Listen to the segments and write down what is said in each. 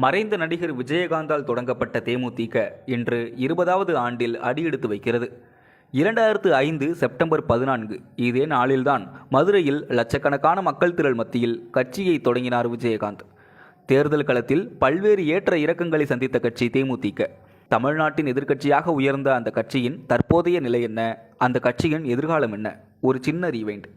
மறைந்த நடிகர் விஜயகாந்தால் தொடங்கப்பட்ட தேமுதிக இன்று இருபதாவது ஆண்டில் அடியெடுத்து வைக்கிறது. இரண்டாயிரத்து ஐந்து செப்டம்பர் பதினான்கு இதே நாளில்தான் மதுரையில் லட்சக்கணக்கான மக்கள் திரள் மத்தியில் கட்சியை தொடங்கினார் விஜயகாந்த். தேர்தல் களத்தில் பல்வேறு ஏற்ற இறக்கங்களை சந்தித்த கட்சி தேமுதிக. தமிழ்நாட்டின் எதிர்க்கட்சியாக உயர்ந்த அந்த கட்சியின் தற்போதைய நிலை என்ன? அந்த கட்சியின் எதிர்காலம் என்ன? ஒரு சின்ன ரீவைண்ட்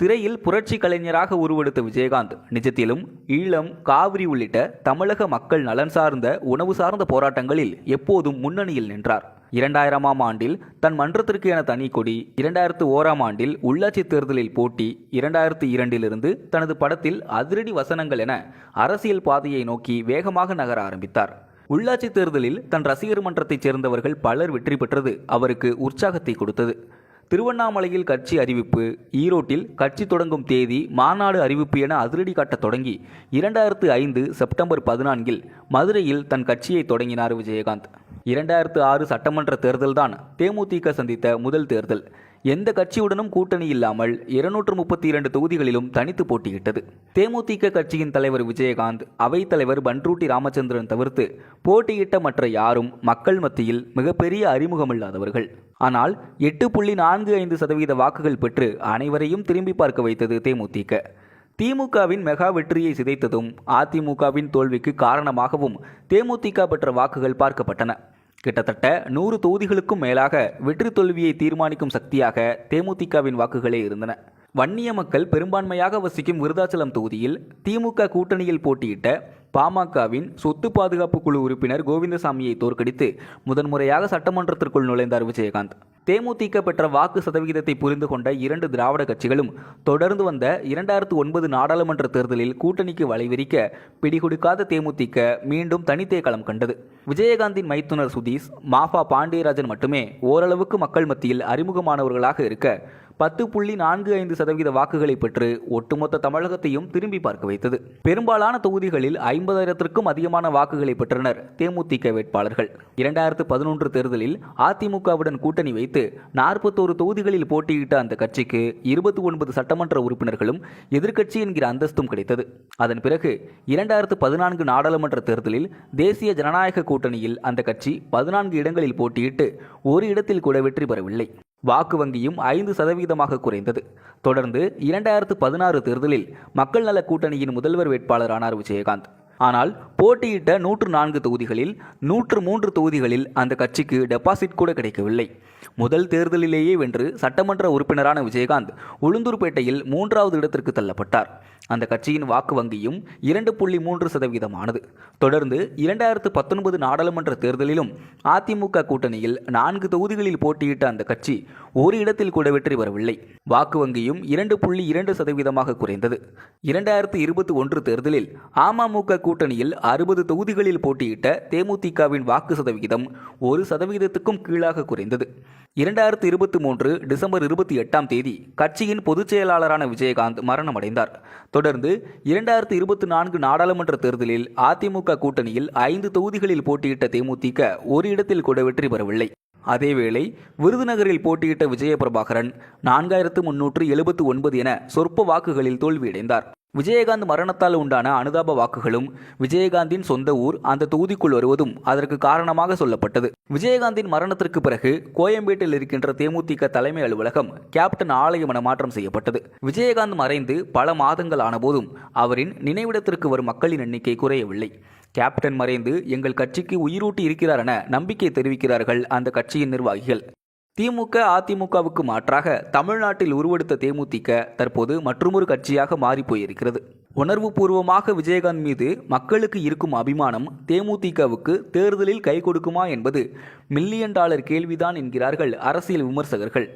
திரையில் புரட்சி கலைஞராக உருவெடுத்த விஜயகாந்த் நிஜத்திலும் ஈழம் காவிரி உள்ளிட்ட தமிழக மக்கள் நலன் சார்ந்த உணவு சார்ந்த போராட்டங்களில் எப்போதும் முன்னணியில் நின்றார். இரண்டாயிரமாம் ஆண்டில் தன் மன்றத்திற்கு என தனி கொடி இரண்டாயிரத்து ஓராம் ஆண்டில் உள்ளாட்சி தேர்தலில் போட்டி இரண்டாயிரத்து இரண்டிலிருந்து தனது படத்தில் அதிரடி வசனங்கள் என அரசியல் பாதையை நோக்கி வேகமாக நகர ஆரம்பித்தார். உள்ளாட்சி தேர்தலில் தன் ரசிகர் மன்றத்தைச் சேர்ந்தவர்கள் பலர் வெற்றி பெற்றது அவருக்கு உற்சாகத்தை கொடுத்தது. திருவண்ணாமலையில் கட்சி அறிவிப்பு ஈரோட்டில் கட்சி தொடங்கும் தேதி மாநாடு அறிவிப்பு என அதிரடி காட்டத் தொடங்கி இரண்டாயிரத்து ஐந்து செப்டம்பர் பதினான்கில் மதுரையில் தன் கட்சியை தொடங்கினார் விஜயகாந்த். இரண்டாயிரத்து ஆறு சட்டமன்ற தேர்தல்தான் தேமுதிக சந்தித்த முதல் தேர்தல். எந்த கட்சியுடனும் கூட்டணி இல்லாமல் இருநூற்று முப்பத்தி இரண்டு தொகுதிகளிலும் தனித்து போட்டியிட்டது. தேமுதிக கட்சியின் தலைவர் விஜயகாந்த் அவைத்தலைவர் பன்ரூட்டி ராமச்சந்திரன் தவிர்த்து போட்டியிட்ட மற்ற யாரும் மக்கள் மத்தியில் மிகப்பெரிய அறிமுகமில்லாதவர்கள். ஆனால் எட்டு புள்ளி நான்கு ஐந்து சதவீத வாக்குகள் பெற்று அனைவரையும் திரும்பி பார்க்க வைத்தது தேமுதிக. திமுகவின் மெகா வெற்றியை சிதைத்ததும் அதிமுகவின் தோல்விக்கு காரணமாகவும் தேமுதிக பெற்ற வாக்குகள் பார்க்கப்பட்டன. கிட்டத்தட்ட நூறு தொகுதிகளுக்கும் மேலாக வெற்றி தோல்வியை தீர்மானிக்கும் சக்தியாக தேமுதிகவின் வாக்குகளே இருந்தன. வன்னிய மக்கள் பெரும்பான்மையாக வசிக்கும் விருதாச்சலம் தொகுதியில் திமுக கூட்டணியில் போட்டியிட்ட பாமகவின் சொத்து பாதுகாப்பு குழு உறுப்பினர் கோவிந்தசாமியை தோற்கடித்து முதன்முறையாக சட்டமன்றத்திற்குள் நுழைந்தார் விஜயகாந்த். தேமுதிக பெற்ற வாக்கு சதவிகிதத்தை புரிந்து கொண்ட இரண்டு திராவிட கட்சிகளும் தொடர்ந்து வந்த இரண்டாயிரத்து ஒன்பது நாடாளுமன்ற தேர்தலில் கூட்டணிக்கு வலைவிரிக்க பிடிகொடுக்காத தேமுதிக மீண்டும் தனித்தே களம் கண்டது. விஜயகாந்தின் மைத்துனர் சுதீஷ் மாஃபா பாண்டியராஜன் மட்டுமே ஓரளவுக்கு மக்கள் மத்தியில் அறிமுகமானவர்களாக இருக்க பத்து புள்ளி நான்கு ஐந்து சதவீத வாக்குகளை பெற்று ஒட்டுமொத்த தமிழகத்தையும் திரும்பி பார்க்க வைத்தது. பெரும்பாலான தொகுதிகளில் ஐம்பதாயிரத்திற்கும் அதிகமான வாக்குகளை பெற்றனர் தேமுதிக வேட்பாளர்கள். இரண்டாயிரத்து பதினொன்று தேர்தலில் அதிமுகவுடன் கூட்டணி வைத்து நாற்பத்தோரு தொகுதிகளில் போட்டியிட்ட அந்த கட்சிக்கு இருபத்தி ஒன்பது சட்டமன்ற உறுப்பினர்களும் எதிர்க்கட்சி என்கிற அந்தஸ்தும் கிடைத்தது. அதன் பிறகு இரண்டாயிரத்து பதினான்கு நாடாளுமன்ற தேர்தலில் தேசிய ஜனநாயக கூட்டணியில் அந்த கட்சி பதினான்கு இடங்களில் போட்டியிட்டு ஒரு இடத்தில் கூட வெற்றி பெறவில்லை. வாக்கு வங்கியும் ஐந்து சதவீதமாக குறைந்தது. தொடர்ந்து இரண்டாயிரத்து பதினாறு தேர்தலில் மக்கள் நல கூட்டணியின் முதல்வர் வேட்பாளரானார் விஜயகாந்த். ஆனால் போட்டியிட்ட நூற்று நான்கு தொகுதிகளில் நூற்று மூன்று தொகுதிகளில் அந்த கட்சிக்கு டெபாசிட் கூட கிடைக்கவில்லை. முதல் தேர்தலிலேயே வென்று சட்டமன்ற உறுப்பினரான விஜயகாந்த் உளுந்தூர்பேட்டையில் மூன்றாவது இடத்திற்கு தள்ளப்பட்டார். அந்த கட்சியின் வாக்கு வங்கியும் இரண்டு புள்ளி மூன்று சதவீதமானது. தொடர்ந்து இரண்டாயிரத்து பத்தொன்பது நாடாளுமன்ற தேர்தலிலும் அதிமுக கூட்டணியில் நான்கு தொகுதிகளில் போட்டியிட்ட அந்த கட்சி ஒரு இடத்தில் கூட வெற்றி பெறவில்லை. வாக்கு வங்கியும் இரண்டு புள்ளி இரண்டு சதவீதமாக குறைந்தது. இரண்டாயிரத்து இருபத்தி ஒன்று தேர்தலில் அமமுக கூட்டணியில் அறுபது தொகுதிகளில் போட்டியிட்ட தேமுதிகவின் வாக்கு சதவிகிதம் ஒரு சதவீதத்துக்கும் கீழாக குறைந்தது. இரண்டாயிரத்து இருபத்தி மூன்று டிசம்பர் இருபத்தி எட்டாம் தேதி கட்சியின் பொதுச் செயலாளரான விஜயகாந்த் மரணமடைந்தார். தொடர்ந்து இரண்டாயிரத்து இருபத்தி நான்கு நாடாளுமன்ற தேர்தலில் அதிமுக கூட்டணியில் ஐந்து தொகுதிகளில் போட்டியிட்ட தேமுதிக ஒரு இடத்தில் கூட வெற்றி பெறவில்லை. அதேவேளை விருதுநகரில் போட்டியிட்ட விஜயபிரபாகரன் நான்காயிரத்து முன்னூற்று எழுபத்து ஒன்பது என சொற்ப வாக்குகளில் தோல்வியடைந்தார். விஜயகாந்த் மரணத்தால் உண்டான அனுதாப வாக்குகளும் விஜயகாந்தின் சொந்த ஊர் அந்த தொகுதிக்குள் வருவதும் அதற்கு காரணமாக சொல்லப்பட்டது. விஜயகாந்தின் மரணத்திற்கு பிறகு கோயம்பேட்டில் இருக்கின்ற தேமுதிக தலைமை அலுவலகம் கேப்டன் ஆலயம் என மாற்றம் செய்யப்பட்டது. விஜயகாந்த் மறைந்து பல மாதங்கள் ஆனபோதும் அவரின் நினைவிடத்திற்கு வரும் மக்களின் எண்ணிக்கை குறையவில்லை. கேப்டன் மறைந்து எங்கள் கட்சிக்கு உயிரூட்டி இருக்கிறார் என நம்பிக்கை தெரிவிக்கிறார்கள் அந்த கட்சியின் நிர்வாகிகள். திமுக அதிமுகவுக்கு மாற்றாக தமிழ்நாட்டில் உருவெடுத்த தேமுதிக தற்போது மற்றொரு கட்சியாக மாறி போயிருக்கிறது. உணர்வு பூர்வமாக விஜயகாந்த் மீது மக்களுக்கு இருக்கும் அபிமானம் தேமுதிகவுக்கு தேர்தலில் கை கொடுக்குமா என்பது மில்லியன் டாலர் கேள்விதான் என்கிறார்கள் அரசியல் விமர்சகர்கள்.